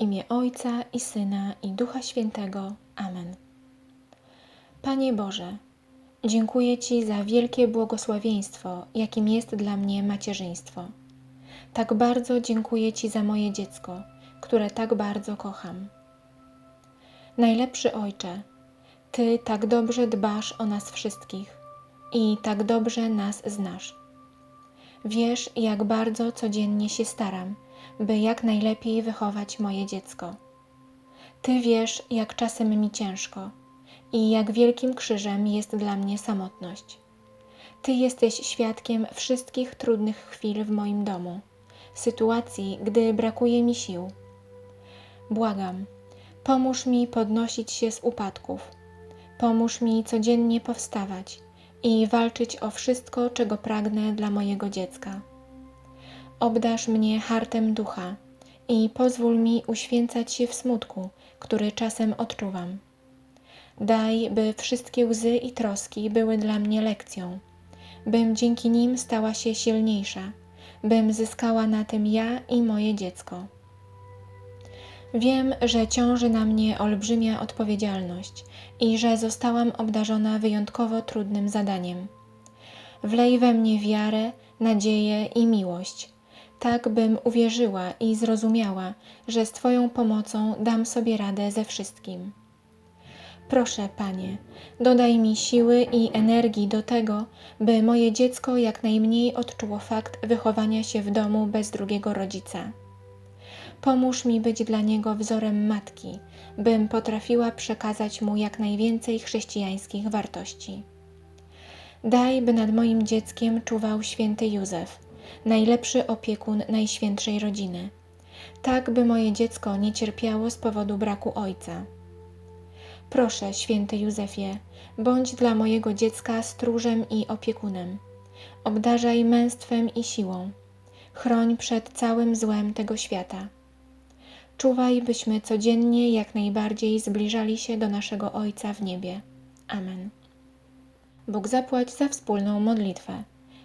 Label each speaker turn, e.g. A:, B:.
A: imię Ojca i Syna i Ducha Świętego. Amen. Panie Boże, dziękuję Ci za wielkie błogosławieństwo, jakim jest dla mnie macierzyństwo. Tak bardzo dziękuję Ci za moje dziecko, które tak bardzo kocham. Najlepszy Ojcze, Ty tak dobrze dbasz o nas wszystkich i tak dobrze nas znasz. Wiesz, jak bardzo codziennie się staram, by jak najlepiej wychować moje dziecko. Ty wiesz, jak czasem mi ciężko i jak wielkim krzyżem jest dla mnie samotność. Ty jesteś świadkiem wszystkich trudnych chwil w moim domu, sytuacji, gdy brakuje mi sił. Błagam, pomóż mi podnosić się z upadków. Pomóż mi codziennie powstawać i walczyć o wszystko, czego pragnę dla mojego dziecka. Obdasz mnie hartem ducha i pozwól mi uświęcać się w smutku, który czasem odczuwam. Daj, by wszystkie łzy i troski były dla mnie lekcją, bym dzięki nim stała się silniejsza, bym zyskała na tym ja i moje dziecko. Wiem, że ciąży na mnie olbrzymia odpowiedzialność i że zostałam obdarzona wyjątkowo trudnym zadaniem. Wlej we mnie wiarę, nadzieję i miłość, tak bym uwierzyła i zrozumiała, że z Twoją pomocą dam sobie radę ze wszystkim. Proszę, Panie, dodaj mi siły i energii do tego, by moje dziecko jak najmniej odczuło fakt wychowania się w domu bez drugiego rodzica. Pomóż mi być dla niego wzorem matki, bym potrafiła przekazać mu jak najwięcej chrześcijańskich wartości. Daj, by nad moim dzieckiem czuwał święty Józef, najlepszy opiekun Najświętszej Rodziny, tak by moje dziecko nie cierpiało z powodu braku ojca. Proszę, święty Józefie, bądź dla mojego dziecka stróżem i opiekunem. Obdarzaj męstwem i siłą. Chroń przed całym złem tego świata. Czuwaj, byśmy codziennie jak najbardziej zbliżali się do naszego Ojca w niebie. Amen. Bóg zapłać za wspólną modlitwę.